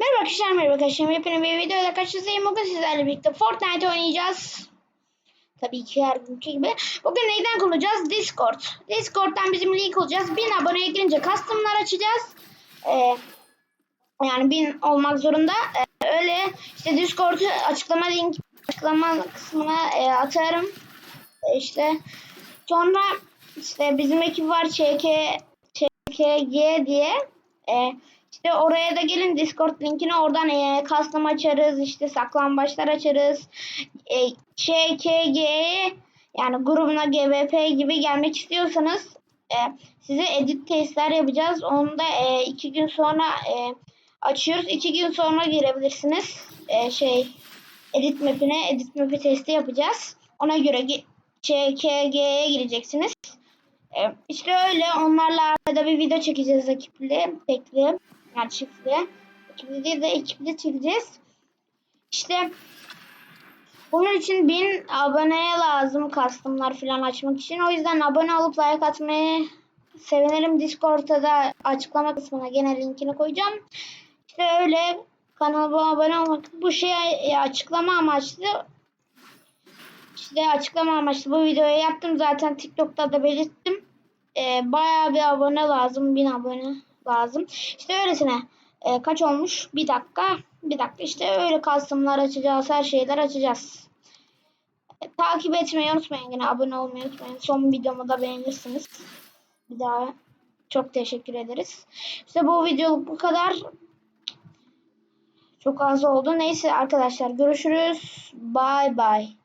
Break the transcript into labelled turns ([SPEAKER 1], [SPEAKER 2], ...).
[SPEAKER 1] Merhaba arkadaşlar, merhaba arkadaşlar. Hepinize bir videoyla karşınızdayım. Bugün sizlerle birlikte Fortnite oynayacağız. Tabii ki her günkü gibi. Bugün neyden kurulacağız? Discord. Discord'dan bizim link olacağız. 1000 aboneye girince custom'lar açacağız. Ee, yani 1000 olmak zorunda. Ee, öyle işte Discord'u açıklama link açıklama kısmına e, atarım. E, işte sonra işte bizim ekip var ÇK ÇKG diye. E, işte oraya da gelin Discord linkini oradan e, custom açarız işte saklambaçlar açarız. E, ÇKG'ye yani grubuna GVP gibi gelmek istiyorsanız e, size edit testler yapacağız. Onu da e, iki gün sonra e, açıyoruz. İki gün sonra girebilirsiniz. E, şey edit map'ine edit map'i testi yapacağız. Ona göre ÇKG'ye gireceksiniz. E, işte öyle onlarla arada bir video çekeceğiz ekipli, tekli, yani çiftli. Ekipli değil de ekipli çekeceğiz. İşte bunun için 1000 aboneye lazım custom'lar falan açmak için. O yüzden abone olup like atmayı sevinirim. Discord'da da açıklama kısmına gene linkini koyacağım. İşte öyle kanalıma abone olmak. Bu şey açıklama amaçlı. İşte açıklama amaçlı bu videoyu yaptım. Zaten TikTok'ta da belirttim. Ee, bayağı bir abone lazım. 1000 abone lazım. İşte öylesine. Ee, kaç olmuş? Bir dakika. Bir dakika. İşte öyle custom'lar açacağız. Her şeyler açacağız. Ee, takip etmeyi unutmayın. Yine abone olmayı unutmayın. Son videomu da beğenirsiniz. Bir daha çok teşekkür ederiz. İşte bu videoluk bu kadar. Çok az oldu. Neyse arkadaşlar görüşürüz. Bye bye.